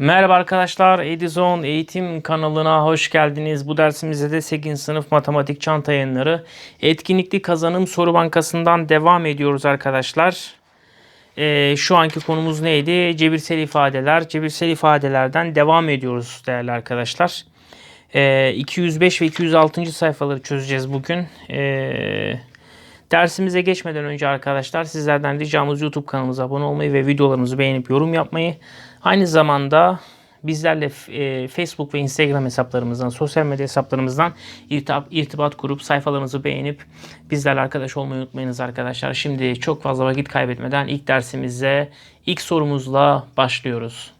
Merhaba arkadaşlar, Edison Eğitim kanalına hoş geldiniz. Bu dersimizde de 8. sınıf matematik çanta yayınları etkinlikli kazanım soru bankasından devam ediyoruz arkadaşlar. Ee, şu anki konumuz neydi? Cebirsel ifadeler. Cebirsel ifadelerden devam ediyoruz değerli arkadaşlar. Ee, 205 ve 206. sayfaları çözeceğiz bugün. Ee, Dersimize geçmeden önce arkadaşlar sizlerden ricamız YouTube kanalımıza abone olmayı ve videolarımızı beğenip yorum yapmayı. Aynı zamanda bizlerle e, Facebook ve Instagram hesaplarımızdan, sosyal medya hesaplarımızdan irtibat, irtibat kurup sayfalarımızı beğenip bizlerle arkadaş olmayı unutmayınız arkadaşlar. Şimdi çok fazla vakit kaybetmeden ilk dersimize ilk sorumuzla başlıyoruz.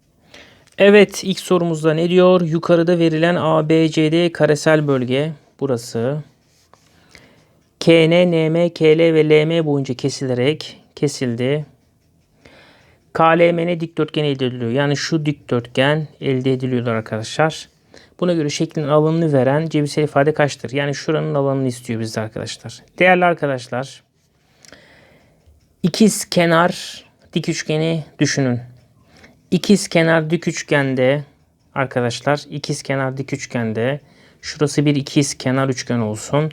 Evet ilk sorumuzda ne diyor? Yukarıda verilen ABCD karesel bölge burası. KN, NM, KL ve LM boyunca kesilerek kesildi. KLMN dikdörtgen elde ediliyor. Yani şu dikdörtgen elde ediliyorlar arkadaşlar. Buna göre şeklin alanını veren cebirsel ifade kaçtır? Yani şuranın alanını istiyor bizde arkadaşlar. Değerli arkadaşlar, ikiz kenar dik üçgeni düşünün. İkiz kenar dik üçgende arkadaşlar, ikiz kenar dik üçgende şurası bir ikiz kenar üçgen olsun.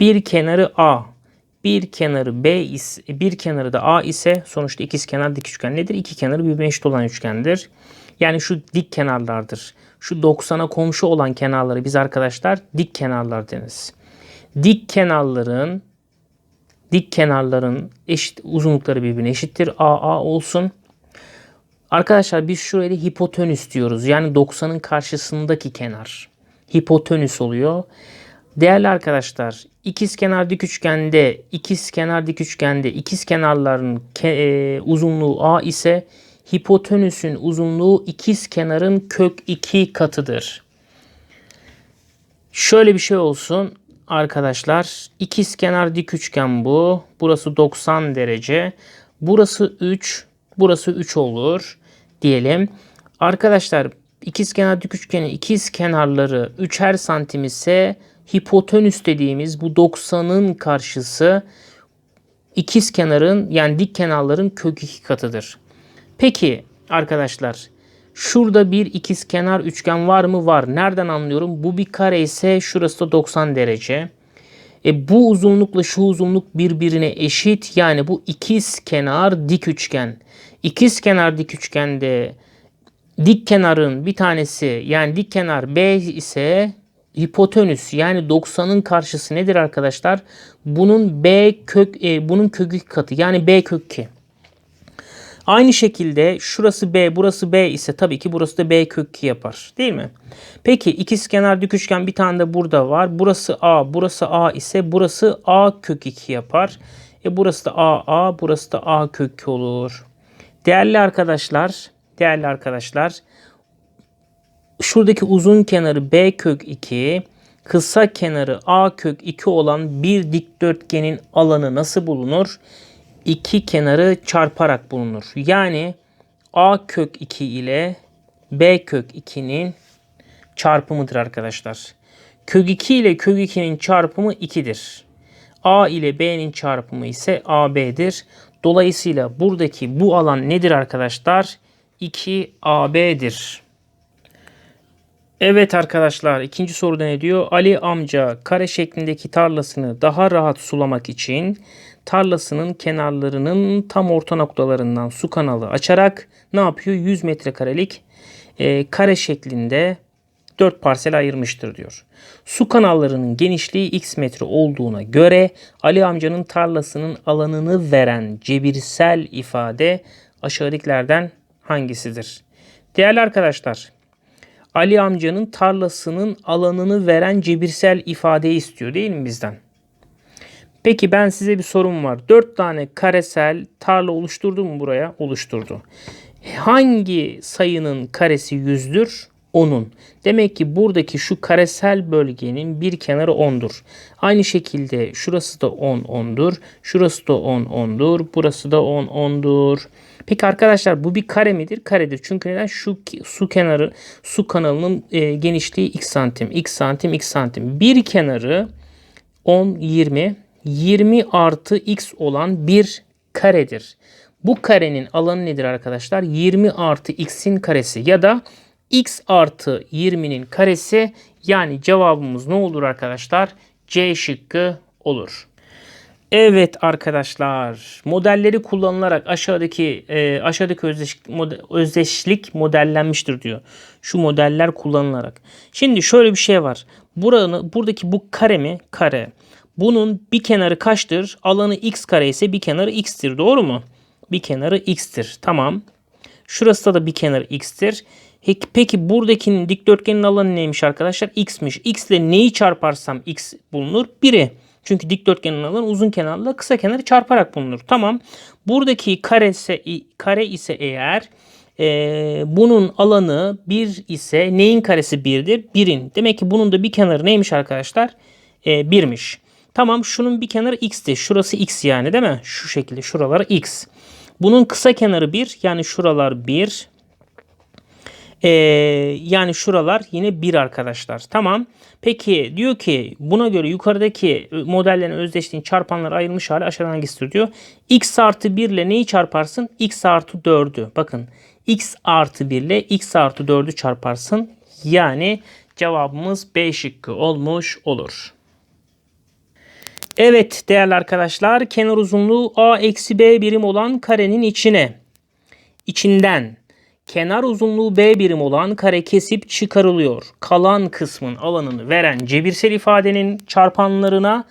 Bir kenarı A, bir kenarı B ise, bir kenarı da A ise sonuçta ikiz kenar dik üçgen nedir? İki kenarı birbirine eşit olan üçgendir. Yani şu dik kenarlardır. Şu 90'a komşu olan kenarları biz arkadaşlar dik kenarlar deriz. Dik kenarların dik kenarların eşit uzunlukları birbirine eşittir. AA olsun. Arkadaşlar biz şuraya da hipotenüs diyoruz. Yani 90'ın karşısındaki kenar. Hipotenüs oluyor. Değerli arkadaşlar, ikiz kenar dik üçgende, ikiz kenar dik üçgende ikiz kenarların ke, e, uzunluğu a ise hipotenüsün uzunluğu ikiz kenarın kök 2 katıdır. Şöyle bir şey olsun arkadaşlar. İkiz kenar dik üçgen bu. Burası 90 derece. Burası 3. Burası 3 olur diyelim. Arkadaşlar ikiz kenar dik üçgenin ikiz kenarları 3'er santim ise hipotenüs dediğimiz bu 90'ın karşısı ikiz kenarın yani dik kenarların kök 2 katıdır. Peki arkadaşlar şurada bir ikiz kenar üçgen var mı? Var. Nereden anlıyorum? Bu bir kare ise şurası da 90 derece. E bu uzunlukla şu uzunluk birbirine eşit. Yani bu ikiz kenar dik üçgen. İkiz kenar dik üçgende dik kenarın bir tanesi yani dik kenar B ise hipotenüs yani 90'ın karşısı nedir arkadaşlar? Bunun B kök e, bunun kök 2 katı yani B kök 2. Aynı şekilde şurası B, burası B ise tabii ki burası da B kök 2 yapar. Değil mi? Peki ikizkenar dik üçgen bir tane de burada var. Burası A, burası A ise burası A kök 2 yapar. E burası da A, A, burası da A kök 2 olur. Değerli arkadaşlar, değerli arkadaşlar şuradaki uzun kenarı B kök 2, kısa kenarı A kök 2 olan bir dikdörtgenin alanı nasıl bulunur? İki kenarı çarparak bulunur. Yani A kök 2 ile B kök 2'nin çarpımıdır arkadaşlar. Kök 2 ile kök 2'nin çarpımı 2'dir. A ile B'nin çarpımı ise AB'dir. Dolayısıyla buradaki bu alan nedir arkadaşlar? 2AB'dir. Evet arkadaşlar ikinci soruda ne diyor? Ali amca kare şeklindeki tarlasını daha rahat sulamak için tarlasının kenarlarının tam orta noktalarından su kanalı açarak ne yapıyor? 100 metrekarelik e, kare şeklinde 4 parsel ayırmıştır diyor. Su kanallarının genişliği x metre olduğuna göre Ali amcanın tarlasının alanını veren cebirsel ifade aşağıdakilerden hangisidir? Değerli arkadaşlar Ali amcanın tarlasının alanını veren cebirsel ifadeyi istiyor değil mi bizden? Peki ben size bir sorum var. 4 tane karesel tarla oluşturdu mu buraya? Oluşturdu. Hangi sayının karesi 100'dür? Onun. Demek ki buradaki şu karesel bölgenin bir kenarı 10'dur. Aynı şekilde şurası da 10 10'dur. Şurası da 10 10'dur. Burası da 10 10'dur. Peki arkadaşlar bu bir kare midir? Karedir. Çünkü neden? Şu su kenarı, su kanalının e, genişliği x santim, x santim, x santim. Bir kenarı 10, 20, 20 artı x olan bir karedir. Bu karenin alanı nedir arkadaşlar? 20 artı x'in karesi ya da x artı 20'nin karesi yani cevabımız ne olur arkadaşlar? C şıkkı olur. Evet arkadaşlar modelleri kullanılarak aşağıdaki e, aşağıdaki özdeşlik, mode, özdeşlik modellenmiştir diyor. Şu modeller kullanılarak. Şimdi şöyle bir şey var. Buranın buradaki bu kare mi? Kare. Bunun bir kenarı kaçtır? Alanı x kare ise bir kenarı x'tir. Doğru mu? Bir kenarı x'tir. Tamam. Şurası da bir kenarı x'tir. Peki buradakinin dikdörtgenin alanı neymiş arkadaşlar? x'miş. x ile neyi çarparsam x bulunur? 1'i. Çünkü dikdörtgenin alanı uzun kenarla kısa kenarı çarparak bulunur. Tamam. Buradaki kare ise, kare ise eğer e, bunun alanı 1 ise neyin karesi 1'dir? 1'in. Demek ki bunun da bir kenarı neymiş arkadaşlar? E, 1'miş. Tamam şunun bir kenarı x'ti. Şurası x yani değil mi? Şu şekilde şuralar x. Bunun kısa kenarı 1 yani şuralar 1. Ee, yani şuralar yine 1 arkadaşlar. Tamam. Peki diyor ki buna göre yukarıdaki modellerin özdeşliğin çarpanlara ayrılmış hali aşağıdan hangisidir diyor. x artı 1 ile neyi çarparsın? x artı 4'ü. Bakın x artı 1 ile x artı 4'ü çarparsın. Yani cevabımız B şıkkı olmuş olur. Evet değerli arkadaşlar kenar uzunluğu a eksi b birim olan karenin içine içinden kenar uzunluğu b birim olan kare kesip çıkarılıyor. Kalan kısmın alanını veren cebirsel ifadenin çarpanlarına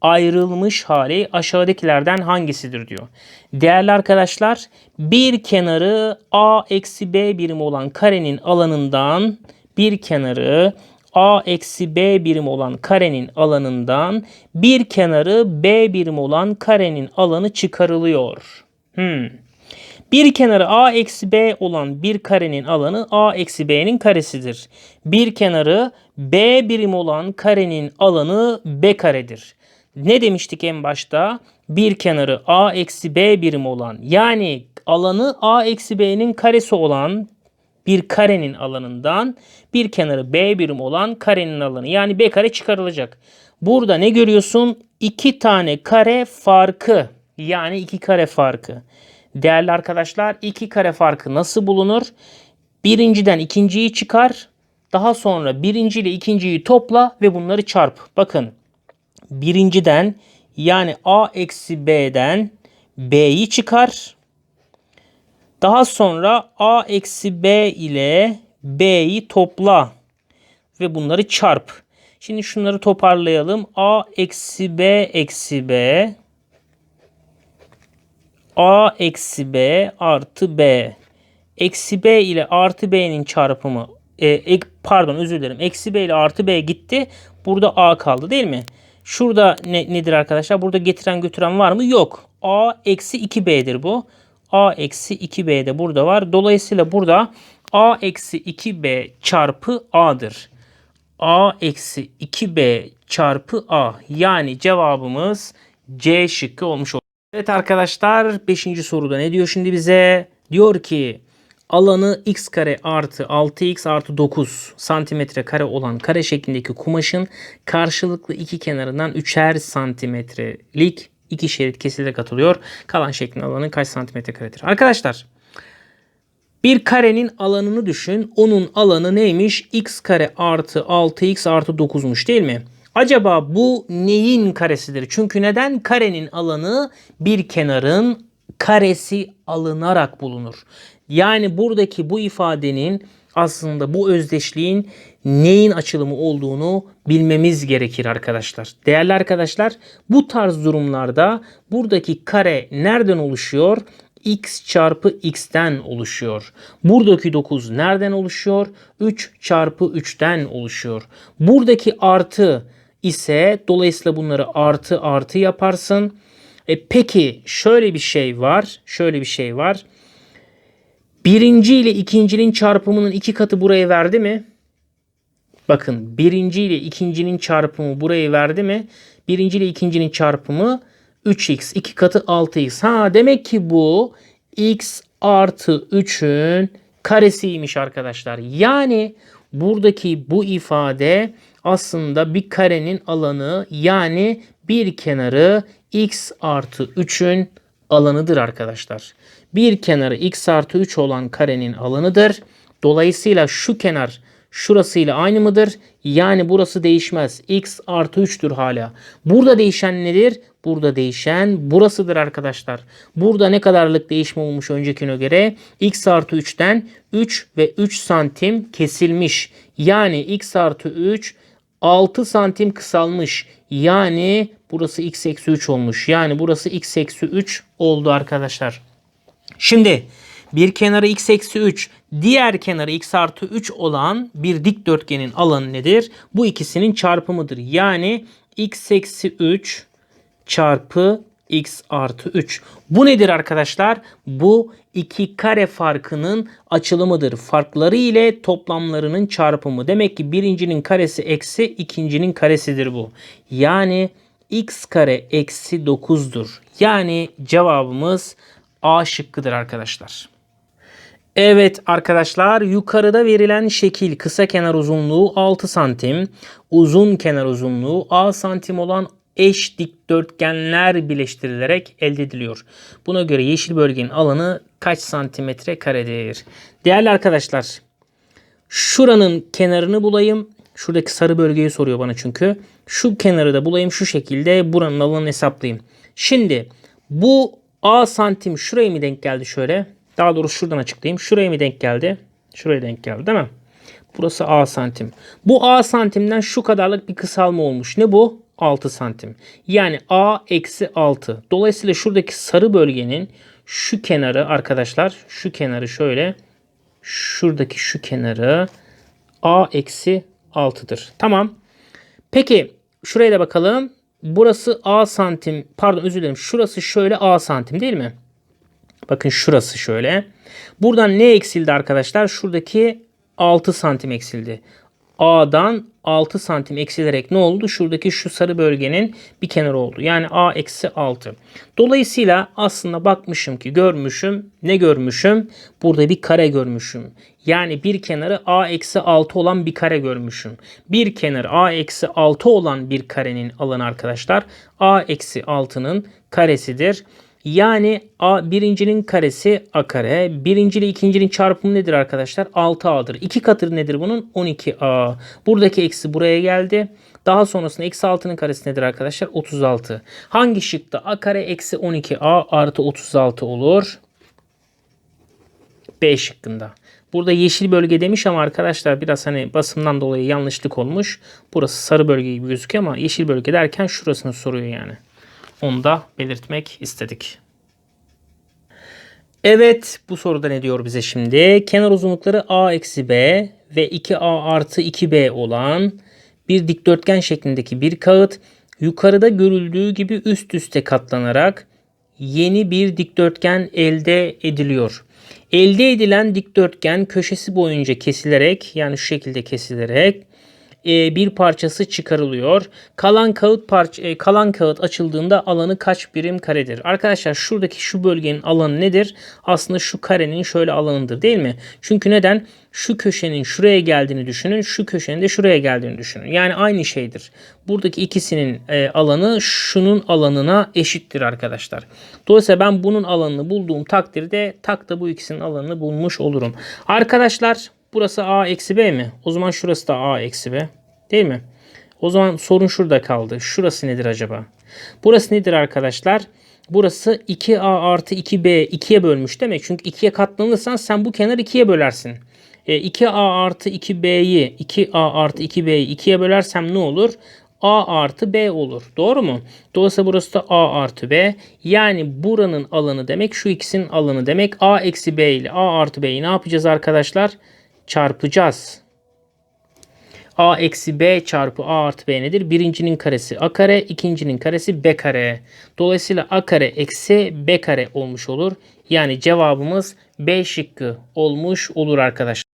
ayrılmış hali aşağıdakilerden hangisidir diyor. Değerli arkadaşlar bir kenarı a eksi b birim olan karenin alanından bir kenarı a eksi b birim olan karenin alanından bir kenarı b birim olan karenin alanı çıkarılıyor. Hmm. Bir kenarı a eksi b olan bir karenin alanı a eksi b'nin karesidir. Bir kenarı b birim olan karenin alanı b karedir. Ne demiştik en başta? Bir kenarı a eksi b birim olan yani alanı a eksi b'nin karesi olan bir karenin alanından bir kenarı b birim olan karenin alanı yani b kare çıkarılacak. Burada ne görüyorsun? İki tane kare farkı yani iki kare farkı. Değerli arkadaşlar iki kare farkı nasıl bulunur? Birinciden ikinciyi çıkar. Daha sonra birinci ile ikinciyi topla ve bunları çarp. Bakın birinciden yani a eksi b'den b'yi çıkar. Daha sonra a eksi b ile b'yi topla ve bunları çarp. Şimdi şunları toparlayalım. a eksi b eksi b a eksi b artı b. Eksi b ile artı b'nin çarpımı e, pardon özür dilerim. Eksi b ile artı b gitti. Burada a kaldı değil mi? Şurada ne, nedir arkadaşlar? Burada getiren götüren var mı? Yok. a eksi 2b'dir bu a eksi 2b de burada var. Dolayısıyla burada a eksi 2b çarpı a'dır. a eksi 2b çarpı a. Yani cevabımız C şıkkı olmuş olur. Evet arkadaşlar 5. soruda ne diyor şimdi bize? Diyor ki alanı x kare artı 6x artı 9 santimetre kare olan kare şeklindeki kumaşın karşılıklı iki kenarından 3'er santimetrelik iki şerit kesilerek atılıyor. Kalan şeklin alanı kaç santimetre karedir? Arkadaşlar bir karenin alanını düşün. Onun alanı neymiş? x kare artı 6x artı 9'muş değil mi? Acaba bu neyin karesidir? Çünkü neden? Karenin alanı bir kenarın karesi alınarak bulunur. Yani buradaki bu ifadenin aslında bu özdeşliğin neyin açılımı olduğunu bilmemiz gerekir arkadaşlar. Değerli arkadaşlar bu tarz durumlarda buradaki kare nereden oluşuyor? x çarpı x'ten oluşuyor. Buradaki 9 nereden oluşuyor? 3 çarpı 3'ten oluşuyor. Buradaki artı ise dolayısıyla bunları artı artı yaparsın. E peki şöyle bir şey var. Şöyle bir şey var. Birinci ile ikincinin çarpımının iki katı buraya verdi mi? Bakın birinci ile ikincinin çarpımı burayı verdi mi? Birinci ile ikincinin çarpımı 3x. iki katı 6x. Ha demek ki bu x artı 3'ün karesiymiş arkadaşlar. Yani buradaki bu ifade aslında bir karenin alanı yani bir kenarı x artı 3'ün alanıdır arkadaşlar. Bir kenarı x artı 3 olan karenin alanıdır. Dolayısıyla şu kenar şurasıyla aynı mıdır? Yani burası değişmez. X artı 3'tür hala. Burada değişen nedir? Burada değişen burasıdır arkadaşlar. Burada ne kadarlık değişme olmuş öncekine göre? X artı 3'ten 3 ve 3 santim kesilmiş. Yani X artı 3 6 santim kısalmış. Yani burası X eksi 3 olmuş. Yani burası X eksi 3 oldu arkadaşlar. Şimdi bir kenarı x eksi 3, diğer kenarı x artı 3 olan bir dikdörtgenin alanı nedir? Bu ikisinin çarpımıdır. Yani x eksi 3 çarpı x artı 3. Bu nedir arkadaşlar? Bu iki kare farkının açılımıdır. Farkları ile toplamlarının çarpımı. Demek ki birincinin karesi eksi ikincinin karesidir bu. Yani x kare eksi 9'dur. Yani cevabımız A şıkkıdır arkadaşlar. Evet arkadaşlar yukarıda verilen şekil kısa kenar uzunluğu 6 santim, uzun kenar uzunluğu A santim olan eş dikdörtgenler birleştirilerek elde ediliyor. Buna göre yeşil bölgenin alanı kaç santimetre karedir? Değerli arkadaşlar şuranın kenarını bulayım. Şuradaki sarı bölgeyi soruyor bana çünkü. Şu kenarı da bulayım şu şekilde buranın alanını hesaplayayım. Şimdi bu A santim şuraya mı denk geldi şöyle? Daha doğrusu şuradan açıklayayım. Şuraya mı denk geldi? Şuraya denk geldi değil mi? Burası A santim. Bu A santimden şu kadarlık bir kısalma olmuş. Ne bu? 6 santim. Yani A eksi 6. Dolayısıyla şuradaki sarı bölgenin şu kenarı arkadaşlar şu kenarı şöyle şuradaki şu kenarı A eksi 6'dır. Tamam. Peki şuraya da bakalım. Burası A santim pardon özür dilerim. Şurası şöyle A santim değil mi? Bakın şurası şöyle. Buradan ne eksildi arkadaşlar? Şuradaki 6 santim eksildi. A'dan 6 santim eksilerek ne oldu? Şuradaki şu sarı bölgenin bir kenarı oldu. Yani A eksi 6. Dolayısıyla aslında bakmışım ki görmüşüm. Ne görmüşüm? Burada bir kare görmüşüm. Yani bir kenarı A eksi 6 olan bir kare görmüşüm. Bir kenarı A eksi 6 olan bir karenin alanı arkadaşlar A eksi 6'nın karesidir. Yani A birincinin karesi A kare. Birinci ile ikincinin çarpımı nedir arkadaşlar? 6A'dır. İki katı nedir bunun? 12A. Buradaki eksi buraya geldi. Daha sonrasında eksi 6'nın karesi nedir arkadaşlar? 36. Hangi şıkta A kare eksi 12A artı 36 olur? B şıkkında. Burada yeşil bölge demiş ama arkadaşlar biraz hani basımdan dolayı yanlışlık olmuş. Burası sarı bölge gibi gözüküyor ama yeşil bölge derken şurasını soruyor yani. Onu da belirtmek istedik. Evet bu soruda ne diyor bize şimdi? Kenar uzunlukları a eksi b ve 2a artı 2b olan bir dikdörtgen şeklindeki bir kağıt yukarıda görüldüğü gibi üst üste katlanarak yeni bir dikdörtgen elde ediliyor. Elde edilen dikdörtgen köşesi boyunca kesilerek yani şu şekilde kesilerek e, bir parçası çıkarılıyor. Kalan kağıt parça e, kalan kağıt açıldığında alanı kaç birim karedir? Arkadaşlar şuradaki şu bölgenin alanı nedir? Aslında şu karenin şöyle alanıdır değil mi? Çünkü neden? Şu köşenin şuraya geldiğini düşünün. Şu köşenin de şuraya geldiğini düşünün. Yani aynı şeydir. Buradaki ikisinin e, alanı şunun alanına eşittir arkadaşlar. Dolayısıyla ben bunun alanını bulduğum takdirde tak da bu ikisinin alanını bulmuş olurum. Arkadaşlar Burası a eksi b mi? O zaman şurası da a eksi b. Değil mi? O zaman sorun şurada kaldı. Şurası nedir acaba? Burası nedir arkadaşlar? Burası 2a artı 2b 2'ye bölmüş demek. Çünkü 2'ye katlanırsan sen bu kenarı 2'ye bölersin. E, 2a artı 2b'yi 2a artı 2b'yi 2'ye bölersem ne olur? A artı B olur. Doğru mu? Dolayısıyla burası da A artı B. Yani buranın alanı demek şu ikisinin alanı demek. A eksi B ile A artı B'yi ne yapacağız arkadaşlar? Çarpacağız. A eksi B çarpı A artı B nedir? Birincinin karesi A kare, ikincinin karesi B kare. Dolayısıyla A kare eksi B kare olmuş olur. Yani cevabımız B şıkkı olmuş olur arkadaşlar.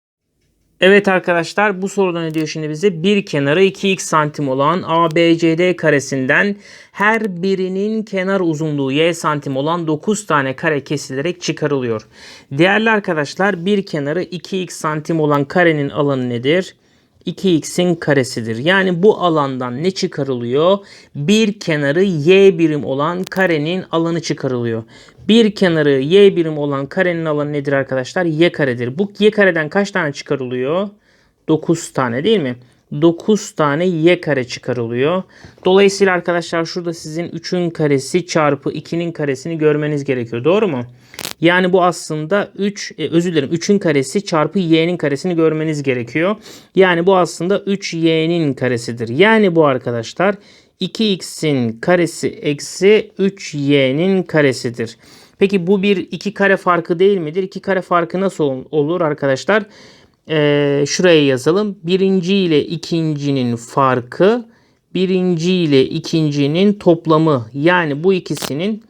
Evet arkadaşlar bu soruda ne diyor şimdi bize? Bir kenarı 2x santim olan ABCD karesinden her birinin kenar uzunluğu y santim olan 9 tane kare kesilerek çıkarılıyor. Değerli arkadaşlar bir kenarı 2x santim olan karenin alanı nedir? 2x'in karesidir. Yani bu alandan ne çıkarılıyor? Bir kenarı y birim olan karenin alanı çıkarılıyor. Bir kenarı y birim olan karenin alanı nedir arkadaşlar? y karedir. Bu y kareden kaç tane çıkarılıyor? 9 tane değil mi? 9 tane y kare çıkarılıyor. Dolayısıyla arkadaşlar şurada sizin 3'ün karesi çarpı 2'nin karesini görmeniz gerekiyor. Doğru mu? Yani bu aslında 3 e, özür dilerim 3'ün karesi çarpı y'nin karesini görmeniz gerekiyor. Yani bu aslında 3y'nin karesidir. Yani bu arkadaşlar 2x'in karesi eksi 3y'nin karesidir. Peki bu bir iki kare farkı değil midir? İki kare farkı nasıl ol- olur arkadaşlar? Ee, şuraya yazalım. Birinci ile ikincinin farkı birinci ile ikincinin toplamı. Yani bu ikisinin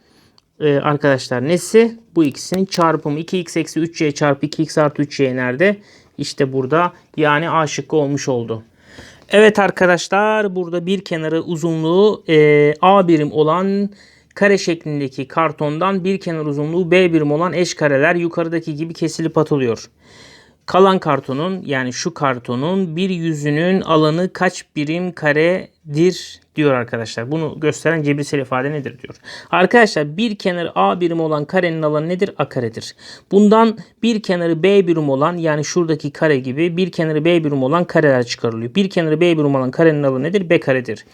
e, arkadaşlar nesi? Bu ikisinin çarpımı 2x eksi 3y çarpı 2x artı 3y nerede? İşte burada yani A şıkkı olmuş oldu. Evet arkadaşlar burada bir kenarı uzunluğu e, A birim olan kare şeklindeki kartondan bir kenar uzunluğu B birim olan eş kareler yukarıdaki gibi kesilip atılıyor. Kalan kartonun yani şu kartonun bir yüzünün alanı kaç birim karedir diyor arkadaşlar. Bunu gösteren cebirsel ifade nedir diyor. Arkadaşlar bir kenarı A birim olan karenin alanı nedir? A karedir. Bundan bir kenarı B birim olan yani şuradaki kare gibi bir kenarı B birim olan kareler çıkarılıyor. Bir kenarı B birim olan karenin alanı nedir? B karedir.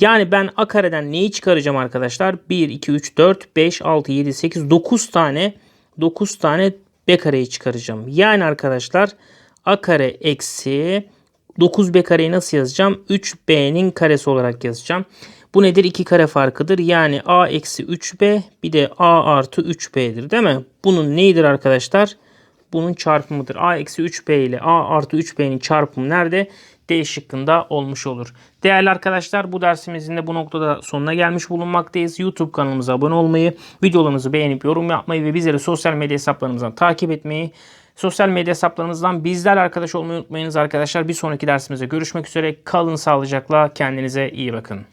Yani ben A kareden neyi çıkaracağım arkadaşlar? 1, 2, 3, 4, 5, 6, 7, 8, 9 tane 9 tane B kareyi çıkaracağım. Yani arkadaşlar A kare eksi 9B kareyi nasıl yazacağım? 3B'nin karesi olarak yazacağım. Bu nedir? 2 kare farkıdır. Yani A eksi 3B bir de A artı 3B'dir değil mi? Bunun neyidir arkadaşlar? Bunun çarpımıdır. A eksi 3B ile A artı 3B'nin çarpımı nerede? D şıkkında olmuş olur. Değerli arkadaşlar bu dersimizin de bu noktada sonuna gelmiş bulunmaktayız. YouTube kanalımıza abone olmayı, videolarımızı beğenip yorum yapmayı ve bizleri sosyal medya hesaplarımızdan takip etmeyi, sosyal medya hesaplarımızdan bizlerle arkadaş olmayı unutmayınız arkadaşlar. Bir sonraki dersimizde görüşmek üzere. Kalın sağlıcakla. Kendinize iyi bakın.